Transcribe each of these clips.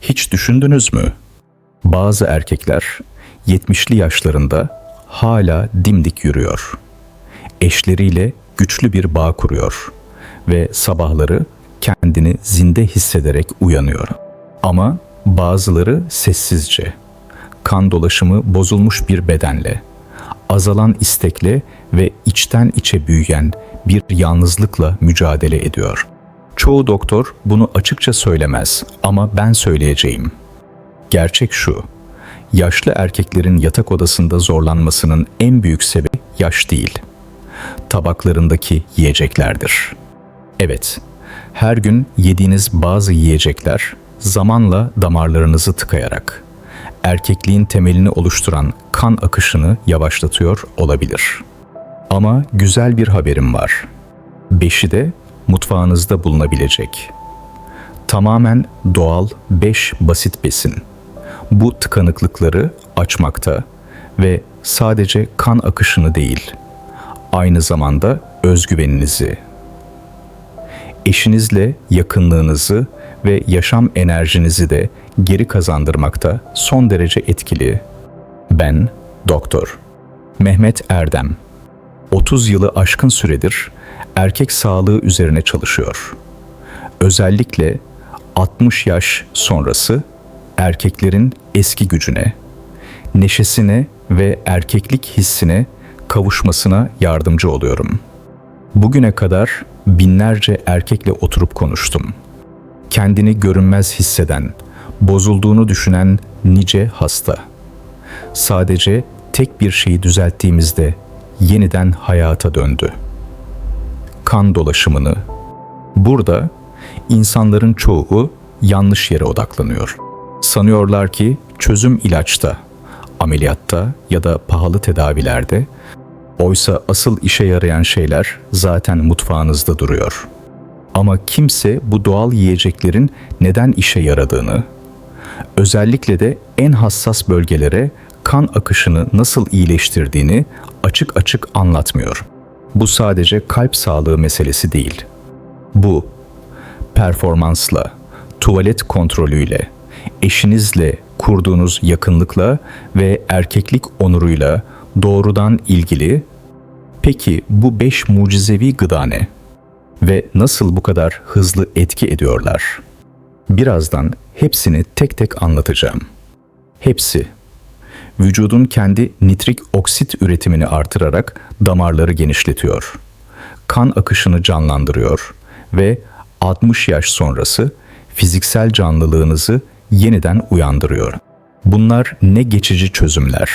Hiç düşündünüz mü? Bazı erkekler 70'li yaşlarında hala dimdik yürüyor. Eşleriyle güçlü bir bağ kuruyor ve sabahları kendini zinde hissederek uyanıyor. Ama bazıları sessizce, kan dolaşımı bozulmuş bir bedenle, azalan istekle ve içten içe büyüyen bir yalnızlıkla mücadele ediyor. Çoğu doktor bunu açıkça söylemez ama ben söyleyeceğim. Gerçek şu. Yaşlı erkeklerin yatak odasında zorlanmasının en büyük sebebi yaş değil. Tabaklarındaki yiyeceklerdir. Evet, her gün yediğiniz bazı yiyecekler zamanla damarlarınızı tıkayarak erkekliğin temelini oluşturan kan akışını yavaşlatıyor olabilir. Ama güzel bir haberim var. Beşi de mutfağınızda bulunabilecek. Tamamen doğal 5 basit besin. Bu tıkanıklıkları açmakta ve sadece kan akışını değil, aynı zamanda özgüveninizi, eşinizle yakınlığınızı ve yaşam enerjinizi de geri kazandırmakta son derece etkili. Ben Doktor Mehmet Erdem. 30 yılı aşkın süredir erkek sağlığı üzerine çalışıyor. Özellikle 60 yaş sonrası erkeklerin eski gücüne, neşesine ve erkeklik hissine kavuşmasına yardımcı oluyorum. Bugüne kadar binlerce erkekle oturup konuştum. Kendini görünmez hisseden, bozulduğunu düşünen nice hasta. Sadece tek bir şeyi düzelttiğimizde yeniden hayata döndü. Kan dolaşımını. Burada insanların çoğu yanlış yere odaklanıyor. Sanıyorlar ki çözüm ilaçta, ameliyatta ya da pahalı tedavilerde. Oysa asıl işe yarayan şeyler zaten mutfağınızda duruyor. Ama kimse bu doğal yiyeceklerin neden işe yaradığını, özellikle de en hassas bölgelere kan akışını nasıl iyileştirdiğini açık açık anlatmıyor. Bu sadece kalp sağlığı meselesi değil. Bu performansla, tuvalet kontrolüyle, eşinizle kurduğunuz yakınlıkla ve erkeklik onuruyla doğrudan ilgili. Peki bu beş mucizevi gıda ne? Ve nasıl bu kadar hızlı etki ediyorlar? Birazdan hepsini tek tek anlatacağım. Hepsi vücudun kendi nitrik oksit üretimini artırarak damarları genişletiyor. Kan akışını canlandırıyor ve 60 yaş sonrası fiziksel canlılığınızı yeniden uyandırıyor. Bunlar ne geçici çözümler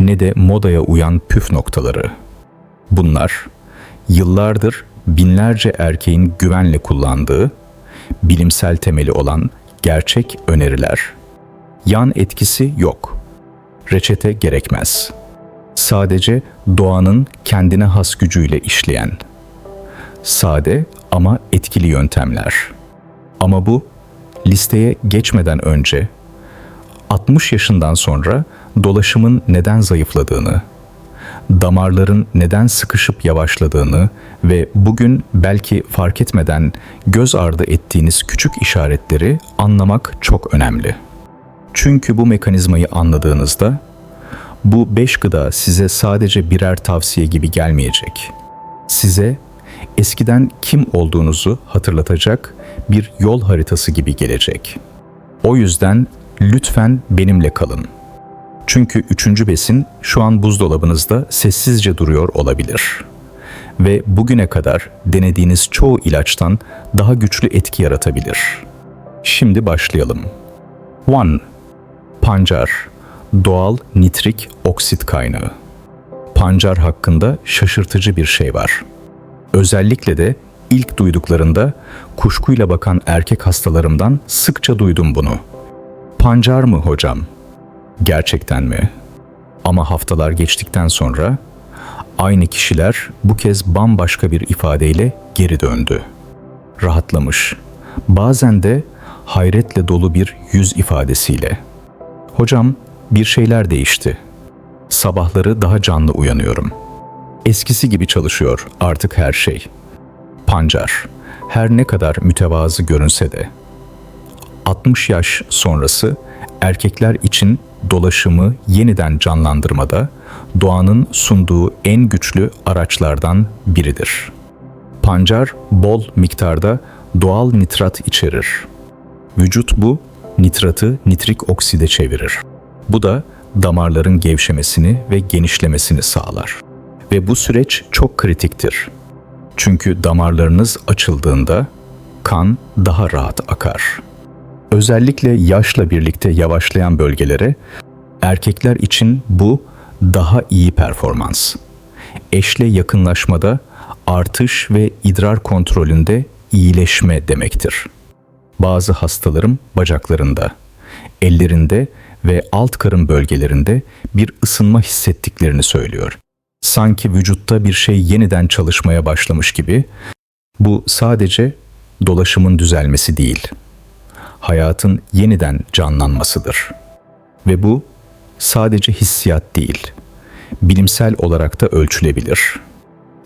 ne de modaya uyan püf noktaları. Bunlar yıllardır binlerce erkeğin güvenle kullandığı bilimsel temeli olan gerçek öneriler. Yan etkisi yok. Reçete gerekmez. Sadece doğanın kendine has gücüyle işleyen. Sade ama etkili yöntemler. Ama bu listeye geçmeden önce 60 yaşından sonra dolaşımın neden zayıfladığını, damarların neden sıkışıp yavaşladığını ve bugün belki fark etmeden göz ardı ettiğiniz küçük işaretleri anlamak çok önemli. Çünkü bu mekanizmayı anladığınızda bu beş gıda size sadece birer tavsiye gibi gelmeyecek. Size eskiden kim olduğunuzu hatırlatacak bir yol haritası gibi gelecek. O yüzden lütfen benimle kalın. Çünkü üçüncü besin şu an buzdolabınızda sessizce duruyor olabilir. Ve bugüne kadar denediğiniz çoğu ilaçtan daha güçlü etki yaratabilir. Şimdi başlayalım. 1. Pancar Doğal nitrik oksit kaynağı. Pancar hakkında şaşırtıcı bir şey var. Özellikle de ilk duyduklarında kuşkuyla bakan erkek hastalarımdan sıkça duydum bunu. Pancar mı hocam? Gerçekten mi? Ama haftalar geçtikten sonra aynı kişiler bu kez bambaşka bir ifadeyle geri döndü. Rahatlamış. Bazen de hayretle dolu bir yüz ifadesiyle. Hocam bir şeyler değişti. Sabahları daha canlı uyanıyorum. Eskisi gibi çalışıyor artık her şey. Pancar her ne kadar mütevazı görünse de 60 yaş sonrası erkekler için dolaşımı yeniden canlandırmada doğanın sunduğu en güçlü araçlardan biridir. Pancar bol miktarda doğal nitrat içerir. Vücut bu nitratı nitrik okside çevirir. Bu da damarların gevşemesini ve genişlemesini sağlar. Ve bu süreç çok kritiktir. Çünkü damarlarınız açıldığında kan daha rahat akar. Özellikle yaşla birlikte yavaşlayan bölgelere erkekler için bu daha iyi performans. Eşle yakınlaşmada artış ve idrar kontrolünde iyileşme demektir. Bazı hastalarım bacaklarında, ellerinde ve alt karın bölgelerinde bir ısınma hissettiklerini söylüyor. Sanki vücutta bir şey yeniden çalışmaya başlamış gibi. Bu sadece dolaşımın düzelmesi değil, hayatın yeniden canlanmasıdır. Ve bu sadece hissiyat değil, bilimsel olarak da ölçülebilir.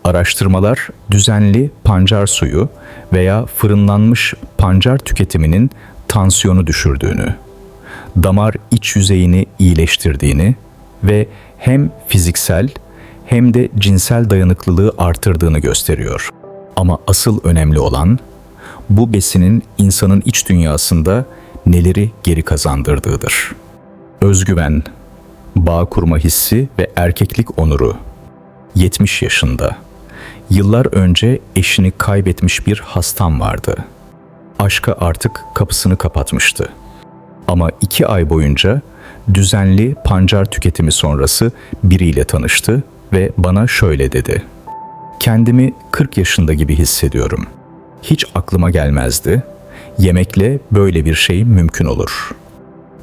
Araştırmalar düzenli pancar suyu veya fırınlanmış pancar tüketiminin tansiyonu düşürdüğünü, damar iç yüzeyini iyileştirdiğini ve hem fiziksel hem de cinsel dayanıklılığı artırdığını gösteriyor. Ama asıl önemli olan bu besinin insanın iç dünyasında neleri geri kazandırdığıdır. Özgüven, bağ kurma hissi ve erkeklik onuru. 70 yaşında. Yıllar önce eşini kaybetmiş bir hastam vardı. Aşka artık kapısını kapatmıştı. Ama iki ay boyunca düzenli pancar tüketimi sonrası biriyle tanıştı ve bana şöyle dedi. Kendimi 40 yaşında gibi hissediyorum. Hiç aklıma gelmezdi. Yemekle böyle bir şey mümkün olur.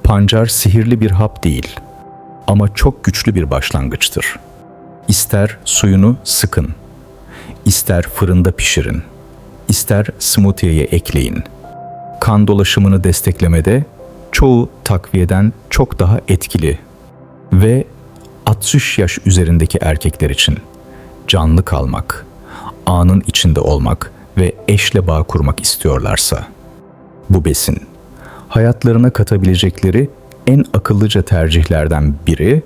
Pancar sihirli bir hap değil ama çok güçlü bir başlangıçtır. İster suyunu sıkın, ister fırında pişirin, ister smoothie'ye ekleyin. Kan dolaşımını desteklemede çoğu takviyeden çok daha etkili ve 60 yaş üzerindeki erkekler için canlı kalmak, anın içinde olmak ve eşle bağ kurmak istiyorlarsa bu besin hayatlarına katabilecekleri en akıllıca tercihlerden biri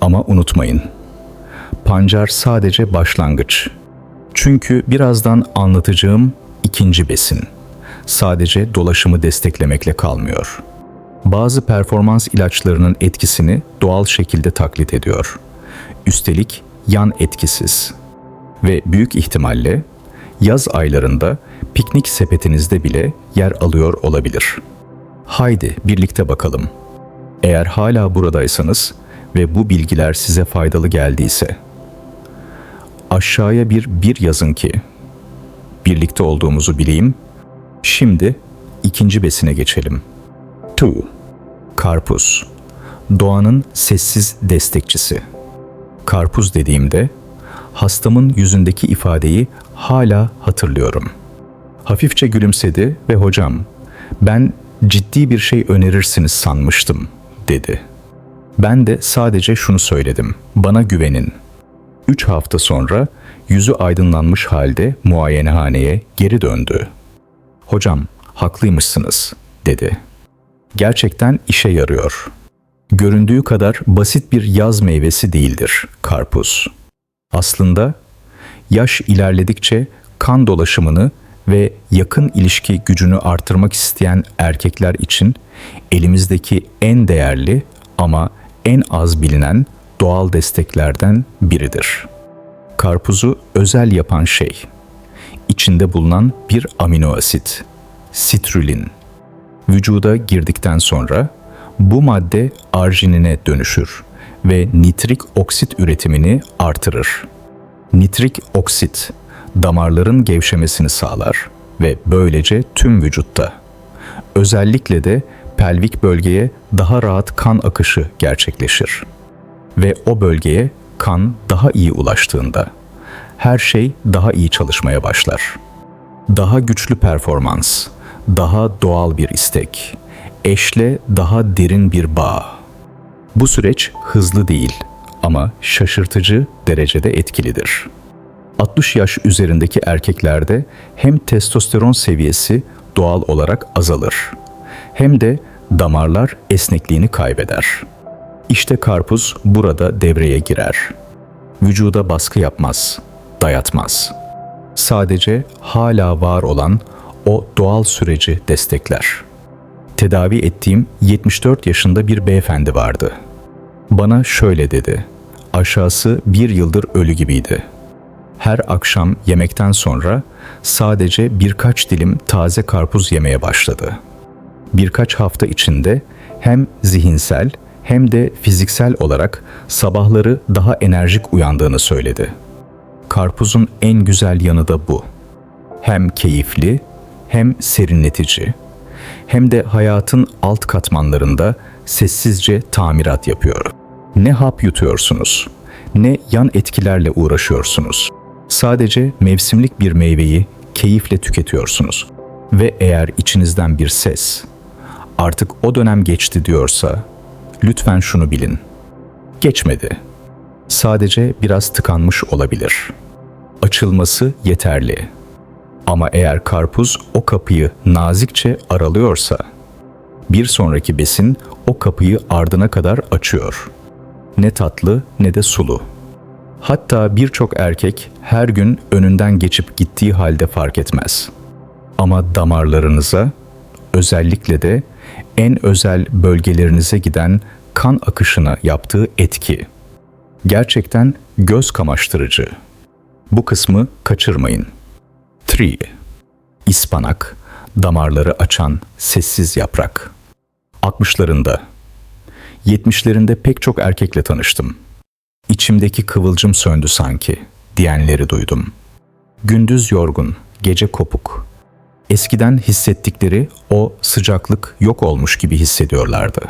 ama unutmayın. Pancar sadece başlangıç. Çünkü birazdan anlatacağım ikinci besin sadece dolaşımı desteklemekle kalmıyor. Bazı performans ilaçlarının etkisini doğal şekilde taklit ediyor. Üstelik yan etkisiz. Ve büyük ihtimalle yaz aylarında piknik sepetinizde bile yer alıyor olabilir. Haydi birlikte bakalım. Eğer hala buradaysanız ve bu bilgiler size faydalı geldiyse aşağıya bir bir yazın ki birlikte olduğumuzu bileyim. Şimdi ikinci besine geçelim. 2. Karpuz. Doğanın sessiz destekçisi. Karpuz dediğimde hastamın yüzündeki ifadeyi hala hatırlıyorum. Hafifçe gülümsedi ve hocam ben ciddi bir şey önerirsiniz sanmıştım dedi. Ben de sadece şunu söyledim. Bana güvenin. Üç hafta sonra yüzü aydınlanmış halde muayenehaneye geri döndü. Hocam haklıymışsınız dedi. Gerçekten işe yarıyor. Göründüğü kadar basit bir yaz meyvesi değildir karpuz. Aslında yaş ilerledikçe kan dolaşımını ve yakın ilişki gücünü artırmak isteyen erkekler için elimizdeki en değerli ama en az bilinen doğal desteklerden biridir. Karpuzu özel yapan şey, içinde bulunan bir amino asit, sitrulin. Vücuda girdikten sonra bu madde arginine dönüşür ve nitrik oksit üretimini artırır. Nitrik oksit damarların gevşemesini sağlar ve böylece tüm vücutta özellikle de pelvik bölgeye daha rahat kan akışı gerçekleşir. Ve o bölgeye kan daha iyi ulaştığında her şey daha iyi çalışmaya başlar. Daha güçlü performans, daha doğal bir istek, eşle daha derin bir bağ. Bu süreç hızlı değil ama şaşırtıcı derecede etkilidir. 60 yaş üzerindeki erkeklerde hem testosteron seviyesi doğal olarak azalır hem de damarlar esnekliğini kaybeder. İşte karpuz burada devreye girer. Vücuda baskı yapmaz, dayatmaz. Sadece hala var olan o doğal süreci destekler. Tedavi ettiğim 74 yaşında bir beyefendi vardı. Bana şöyle dedi. Aşağısı bir yıldır ölü gibiydi. Her akşam yemekten sonra sadece birkaç dilim taze karpuz yemeye başladı. Birkaç hafta içinde hem zihinsel hem de fiziksel olarak sabahları daha enerjik uyandığını söyledi. Karpuzun en güzel yanı da bu. Hem keyifli, hem serinletici, hem de hayatın alt katmanlarında sessizce tamirat yapıyor. Ne hap yutuyorsunuz, ne yan etkilerle uğraşıyorsunuz. Sadece mevsimlik bir meyveyi keyifle tüketiyorsunuz. Ve eğer içinizden bir ses, artık o dönem geçti diyorsa, lütfen şunu bilin. Geçmedi. Sadece biraz tıkanmış olabilir. Açılması yeterli. Ama eğer karpuz o kapıyı nazikçe aralıyorsa, bir sonraki besin o kapıyı ardına kadar açıyor. Ne tatlı ne de sulu. Hatta birçok erkek her gün önünden geçip gittiği halde fark etmez. Ama damarlarınıza, özellikle de en özel bölgelerinize giden kan akışına yaptığı etki gerçekten göz kamaştırıcı. Bu kısmı kaçırmayın. 3. İspanak, damarları açan sessiz yaprak. 60'larında, 70'lerinde pek çok erkekle tanıştım. İçimdeki kıvılcım söndü sanki, diyenleri duydum. Gündüz yorgun, gece kopuk. Eskiden hissettikleri o sıcaklık yok olmuş gibi hissediyorlardı.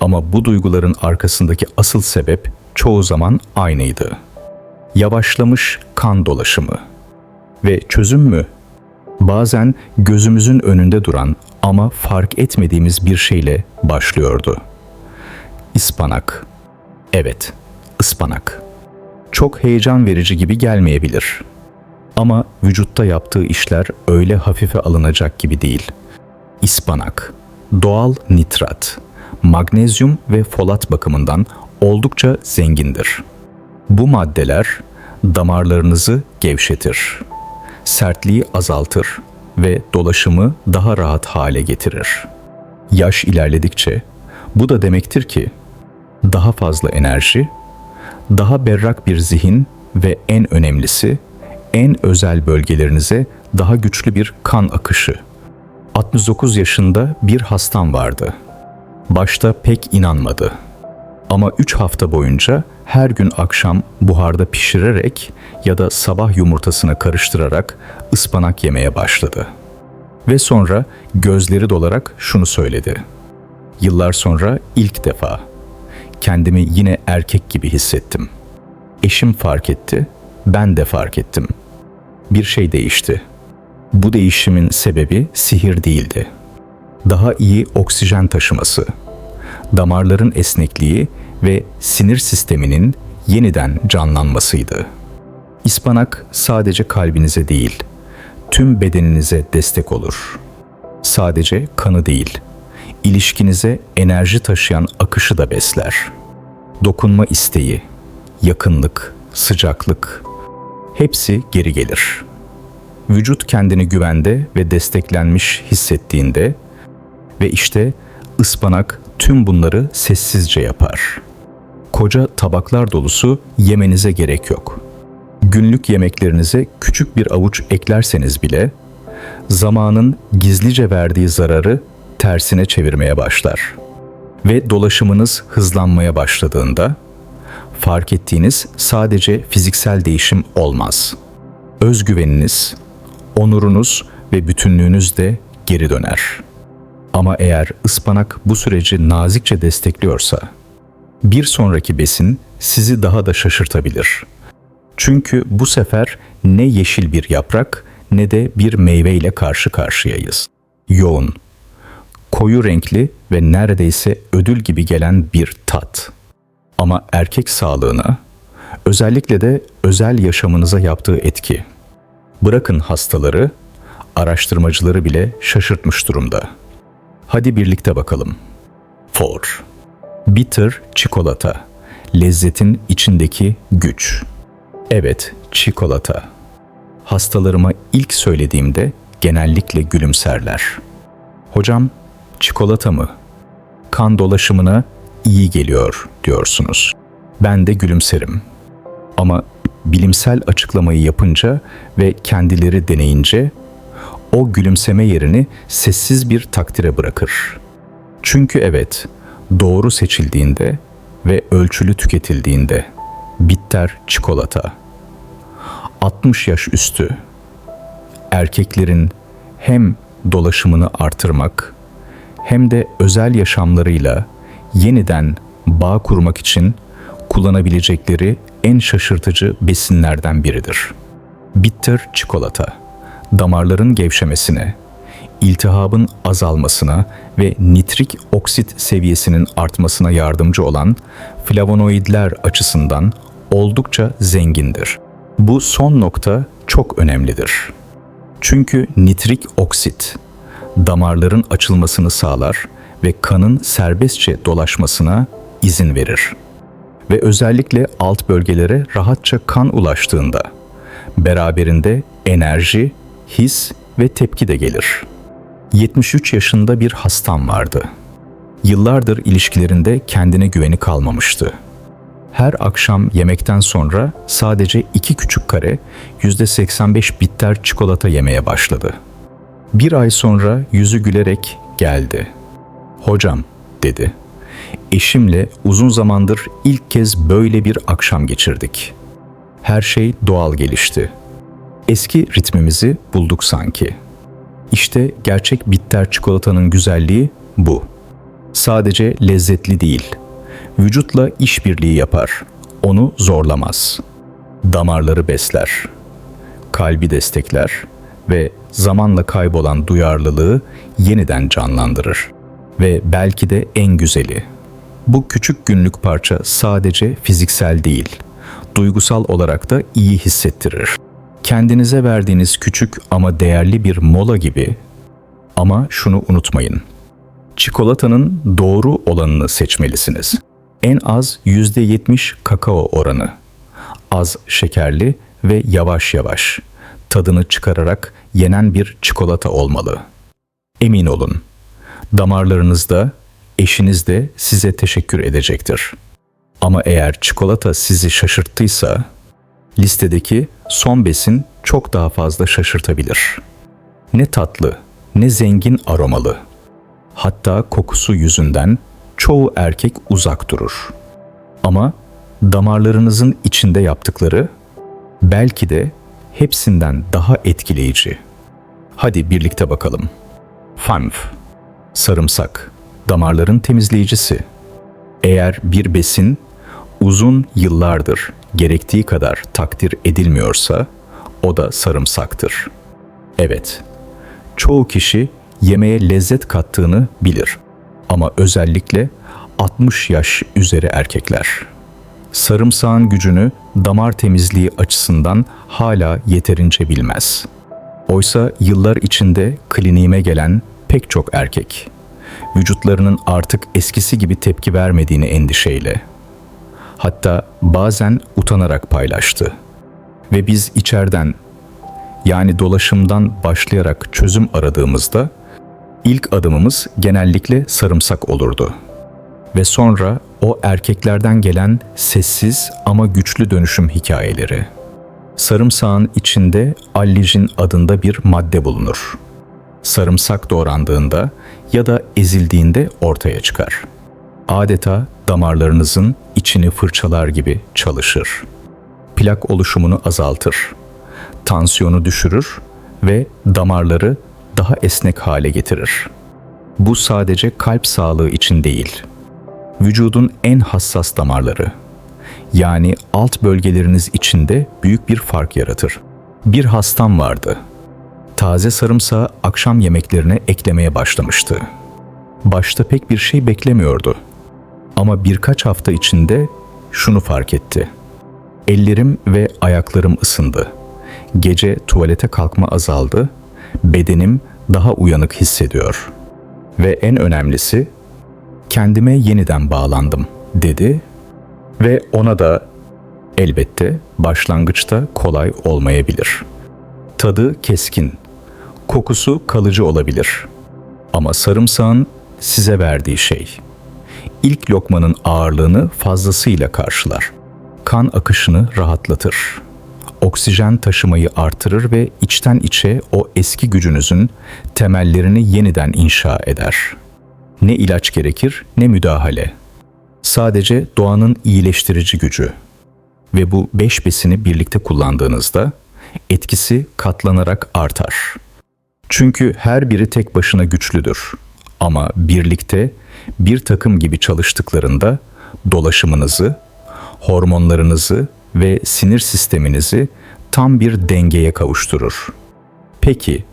Ama bu duyguların arkasındaki asıl sebep çoğu zaman aynıydı. Yavaşlamış kan dolaşımı. Ve çözüm mü? Bazen gözümüzün önünde duran ama fark etmediğimiz bir şeyle başlıyordu. İspanak. Evet, ıspanak. Çok heyecan verici gibi gelmeyebilir. Ama vücutta yaptığı işler öyle hafife alınacak gibi değil. İspanak, doğal nitrat, magnezyum ve folat bakımından oldukça zengindir. Bu maddeler damarlarınızı gevşetir, sertliği azaltır ve dolaşımı daha rahat hale getirir. Yaş ilerledikçe bu da demektir ki daha fazla enerji, daha berrak bir zihin ve en önemlisi en özel bölgelerinize daha güçlü bir kan akışı. 69 yaşında bir hastam vardı. Başta pek inanmadı. Ama 3 hafta boyunca her gün akşam buharda pişirerek ya da sabah yumurtasına karıştırarak ıspanak yemeye başladı. Ve sonra gözleri dolarak şunu söyledi. Yıllar sonra ilk defa kendimi yine erkek gibi hissettim. Eşim fark etti, ben de fark ettim. Bir şey değişti. Bu değişimin sebebi sihir değildi. Daha iyi oksijen taşıması, damarların esnekliği ve sinir sisteminin yeniden canlanmasıydı. İspanak sadece kalbinize değil, tüm bedeninize destek olur. Sadece kanı değil, ilişkinize enerji taşıyan akışı da besler. Dokunma isteği, yakınlık, sıcaklık hepsi geri gelir. Vücut kendini güvende ve desteklenmiş hissettiğinde ve işte ıspanak tüm bunları sessizce yapar. Koca tabaklar dolusu yemenize gerek yok. Günlük yemeklerinize küçük bir avuç eklerseniz bile zamanın gizlice verdiği zararı tersine çevirmeye başlar. Ve dolaşımınız hızlanmaya başladığında fark ettiğiniz sadece fiziksel değişim olmaz. Özgüveniniz, onurunuz ve bütünlüğünüz de geri döner. Ama eğer ıspanak bu süreci nazikçe destekliyorsa, bir sonraki besin sizi daha da şaşırtabilir. Çünkü bu sefer ne yeşil bir yaprak ne de bir meyve ile karşı karşıyayız. Yoğun, koyu renkli ve neredeyse ödül gibi gelen bir tat. Ama erkek sağlığına, özellikle de özel yaşamınıza yaptığı etki. Bırakın hastaları, araştırmacıları bile şaşırtmış durumda. Hadi birlikte bakalım. For. Bitter çikolata. Lezzetin içindeki güç. Evet, çikolata. Hastalarıma ilk söylediğimde genellikle gülümserler. Hocam, çikolata mı? Kan dolaşımına iyi geliyor diyorsunuz. Ben de gülümserim. Ama bilimsel açıklamayı yapınca ve kendileri deneyince o gülümseme yerini sessiz bir takdire bırakır. Çünkü evet, doğru seçildiğinde ve ölçülü tüketildiğinde bitter çikolata 60 yaş üstü erkeklerin hem dolaşımını artırmak hem de özel yaşamlarıyla yeniden bağ kurmak için kullanabilecekleri en şaşırtıcı besinlerden biridir. Bitter çikolata, damarların gevşemesine, iltihabın azalmasına ve nitrik oksit seviyesinin artmasına yardımcı olan flavonoidler açısından oldukça zengindir. Bu son nokta çok önemlidir. Çünkü nitrik oksit damarların açılmasını sağlar ve kanın serbestçe dolaşmasına izin verir. Ve özellikle alt bölgelere rahatça kan ulaştığında beraberinde enerji, his ve tepki de gelir. 73 yaşında bir hastam vardı. Yıllardır ilişkilerinde kendine güveni kalmamıştı. Her akşam yemekten sonra sadece iki küçük kare %85 bitter çikolata yemeye başladı. Bir ay sonra yüzü gülerek geldi. Hocam dedi. Eşimle uzun zamandır ilk kez böyle bir akşam geçirdik. Her şey doğal gelişti. Eski ritmimizi bulduk sanki. İşte gerçek bitter çikolatanın güzelliği bu. Sadece lezzetli değil. Vücutla işbirliği yapar. Onu zorlamaz. Damarları besler. Kalbi destekler ve zamanla kaybolan duyarlılığı yeniden canlandırır. Ve belki de en güzeli. Bu küçük günlük parça sadece fiziksel değil, duygusal olarak da iyi hissettirir. Kendinize verdiğiniz küçük ama değerli bir mola gibi ama şunu unutmayın. Çikolatanın doğru olanını seçmelisiniz. En az %70 kakao oranı. Az şekerli ve yavaş yavaş tadını çıkararak yenen bir çikolata olmalı. Emin olun, damarlarınızda, eşiniz de size teşekkür edecektir. Ama eğer çikolata sizi şaşırttıysa, listedeki son besin çok daha fazla şaşırtabilir. Ne tatlı, ne zengin aromalı. Hatta kokusu yüzünden çoğu erkek uzak durur. Ama damarlarınızın içinde yaptıkları belki de hepsinden daha etkileyici. Hadi birlikte bakalım. Fanf Sarımsak, damarların temizleyicisi. Eğer bir besin uzun yıllardır gerektiği kadar takdir edilmiyorsa o da sarımsaktır. Evet, çoğu kişi yemeğe lezzet kattığını bilir ama özellikle 60 yaş üzeri erkekler. Sarımsağın gücünü damar temizliği açısından hala yeterince bilmez. Oysa yıllar içinde kliniğime gelen pek çok erkek vücutlarının artık eskisi gibi tepki vermediğini endişeyle hatta bazen utanarak paylaştı. Ve biz içeriden yani dolaşımdan başlayarak çözüm aradığımızda ilk adımımız genellikle sarımsak olurdu. Ve sonra o erkeklerden gelen sessiz ama güçlü dönüşüm hikayeleri. Sarımsağın içinde allicin adında bir madde bulunur. Sarımsak doğrandığında ya da ezildiğinde ortaya çıkar. Adeta damarlarınızın içini fırçalar gibi çalışır. Plak oluşumunu azaltır. Tansiyonu düşürür ve damarları daha esnek hale getirir. Bu sadece kalp sağlığı için değil. Vücudun en hassas damarları yani alt bölgeleriniz içinde büyük bir fark yaratır. Bir hastam vardı. Taze sarımsağı akşam yemeklerine eklemeye başlamıştı. Başta pek bir şey beklemiyordu. Ama birkaç hafta içinde şunu fark etti. Ellerim ve ayaklarım ısındı. Gece tuvalete kalkma azaldı. Bedenim daha uyanık hissediyor. Ve en önemlisi kendime yeniden bağlandım dedi ve ona da elbette başlangıçta kolay olmayabilir. Tadı keskin, kokusu kalıcı olabilir. Ama sarımsağın size verdiği şey ilk lokmanın ağırlığını fazlasıyla karşılar. Kan akışını rahatlatır. Oksijen taşımayı artırır ve içten içe o eski gücünüzün temellerini yeniden inşa eder. Ne ilaç gerekir ne müdahale. Sadece doğanın iyileştirici gücü. Ve bu beş besini birlikte kullandığınızda etkisi katlanarak artar. Çünkü her biri tek başına güçlüdür. Ama birlikte bir takım gibi çalıştıklarında dolaşımınızı, hormonlarınızı ve sinir sisteminizi tam bir dengeye kavuşturur. Peki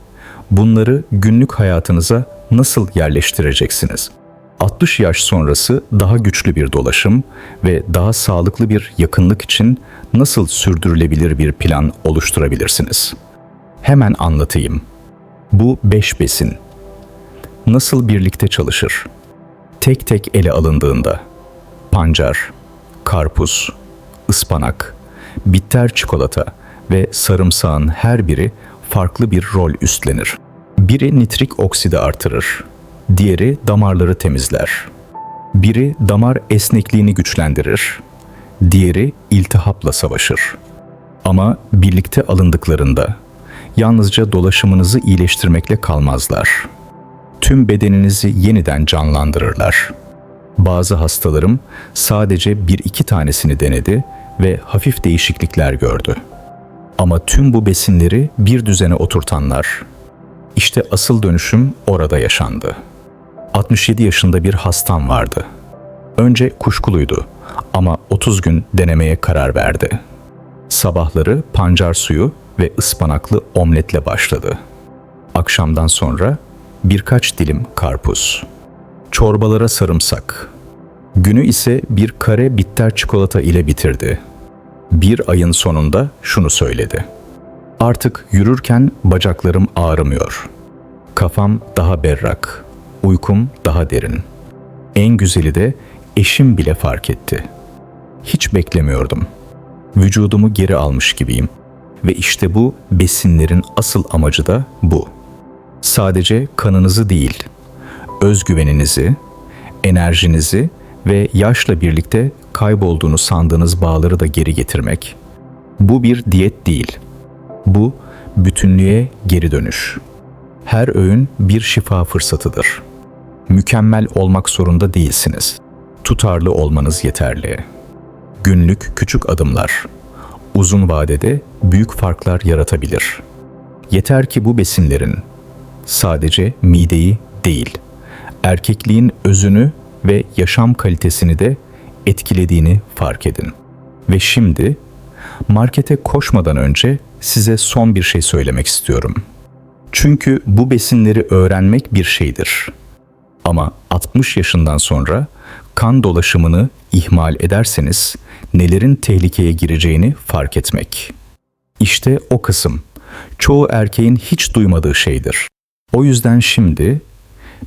bunları günlük hayatınıza nasıl yerleştireceksiniz? 60 yaş sonrası daha güçlü bir dolaşım ve daha sağlıklı bir yakınlık için nasıl sürdürülebilir bir plan oluşturabilirsiniz? Hemen anlatayım. Bu beş besin nasıl birlikte çalışır? Tek tek ele alındığında pancar, karpuz, ıspanak, bitter çikolata ve sarımsağın her biri farklı bir rol üstlenir. Biri nitrik oksidi artırır, diğeri damarları temizler. Biri damar esnekliğini güçlendirir, diğeri iltihapla savaşır. Ama birlikte alındıklarında yalnızca dolaşımınızı iyileştirmekle kalmazlar. Tüm bedeninizi yeniden canlandırırlar. Bazı hastalarım sadece bir iki tanesini denedi ve hafif değişiklikler gördü. Ama tüm bu besinleri bir düzene oturtanlar, işte asıl dönüşüm orada yaşandı. 67 yaşında bir hastam vardı. Önce kuşkuluydu ama 30 gün denemeye karar verdi. Sabahları pancar suyu ve ıspanaklı omletle başladı. Akşamdan sonra birkaç dilim karpuz. Çorbalara sarımsak. Günü ise bir kare bitter çikolata ile bitirdi. Bir ayın sonunda şunu söyledi. Artık yürürken bacaklarım ağrımıyor. Kafam daha berrak, uykum daha derin. En güzeli de eşim bile fark etti. Hiç beklemiyordum. Vücudumu geri almış gibiyim. Ve işte bu besinlerin asıl amacı da bu. Sadece kanınızı değil, özgüveninizi, enerjinizi ve yaşla birlikte kaybolduğunu sandığınız bağları da geri getirmek. Bu bir diyet değil. Bu bütünlüğe geri dönüş. Her öğün bir şifa fırsatıdır. Mükemmel olmak zorunda değilsiniz. Tutarlı olmanız yeterli. Günlük küçük adımlar uzun vadede büyük farklar yaratabilir. Yeter ki bu besinlerin sadece mideyi değil, erkekliğin özünü ve yaşam kalitesini de etkilediğini fark edin. Ve şimdi markete koşmadan önce size son bir şey söylemek istiyorum. Çünkü bu besinleri öğrenmek bir şeydir. Ama 60 yaşından sonra kan dolaşımını ihmal ederseniz nelerin tehlikeye gireceğini fark etmek. İşte o kısım çoğu erkeğin hiç duymadığı şeydir. O yüzden şimdi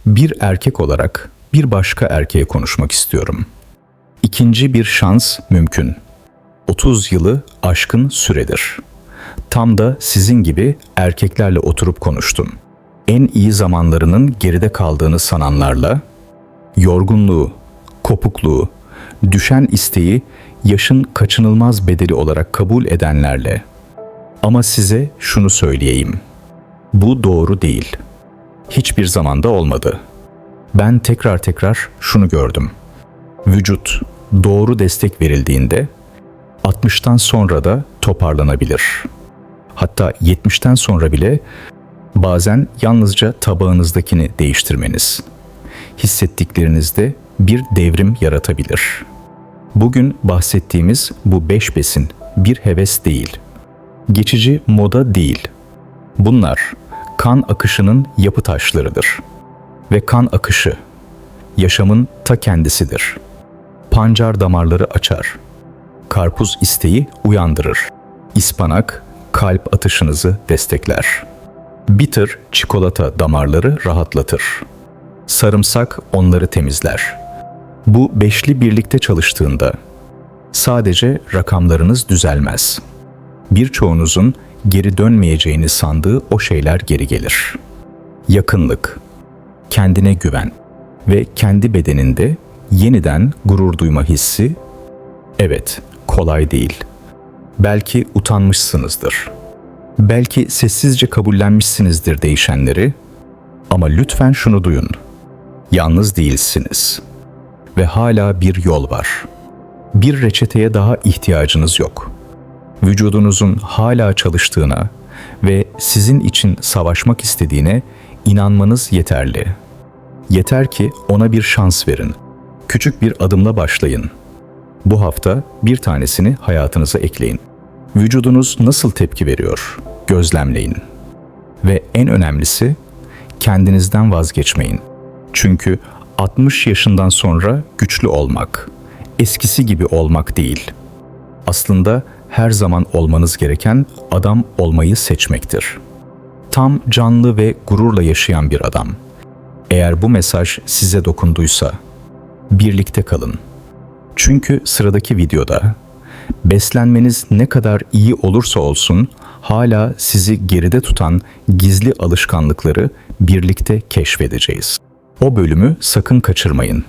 bir erkek olarak bir başka erkeğe konuşmak istiyorum. İkinci bir şans mümkün. 30 yılı aşkın süredir. Tam da sizin gibi erkeklerle oturup konuştum. En iyi zamanlarının geride kaldığını sananlarla, yorgunluğu, kopukluğu, düşen isteği yaşın kaçınılmaz bedeli olarak kabul edenlerle. Ama size şunu söyleyeyim. Bu doğru değil. Hiçbir zamanda olmadı. Ben tekrar tekrar şunu gördüm. Vücut doğru destek verildiğinde 60'tan sonra da toparlanabilir. Hatta 70'ten sonra bile bazen yalnızca tabağınızdakini değiştirmeniz hissettiklerinizde bir devrim yaratabilir. Bugün bahsettiğimiz bu beş besin bir heves değil. Geçici moda değil. Bunlar kan akışının yapı taşlarıdır. Ve kan akışı yaşamın ta kendisidir. Pancar damarları açar. Karpuz isteği uyandırır. İspanak kalp atışınızı destekler. Bitter çikolata damarları rahatlatır. Sarımsak onları temizler. Bu beşli birlikte çalıştığında sadece rakamlarınız düzelmez. Birçoğunuzun geri dönmeyeceğini sandığı o şeyler geri gelir. Yakınlık, kendine güven ve kendi bedeninde yeniden gurur duyma hissi evet kolay değil. Belki utanmışsınızdır. Belki sessizce kabullenmişsinizdir değişenleri ama lütfen şunu duyun. Yalnız değilsiniz ve hala bir yol var. Bir reçeteye daha ihtiyacınız yok. Vücudunuzun hala çalıştığına ve sizin için savaşmak istediğine inanmanız yeterli. Yeter ki ona bir şans verin. Küçük bir adımla başlayın. Bu hafta bir tanesini hayatınıza ekleyin. Vücudunuz nasıl tepki veriyor? Gözlemleyin. Ve en önemlisi kendinizden vazgeçmeyin. Çünkü 60 yaşından sonra güçlü olmak, eskisi gibi olmak değil. Aslında her zaman olmanız gereken adam olmayı seçmektir. Tam canlı ve gururla yaşayan bir adam. Eğer bu mesaj size dokunduysa birlikte kalın. Çünkü sıradaki videoda beslenmeniz ne kadar iyi olursa olsun hala sizi geride tutan gizli alışkanlıkları birlikte keşfedeceğiz. O bölümü sakın kaçırmayın.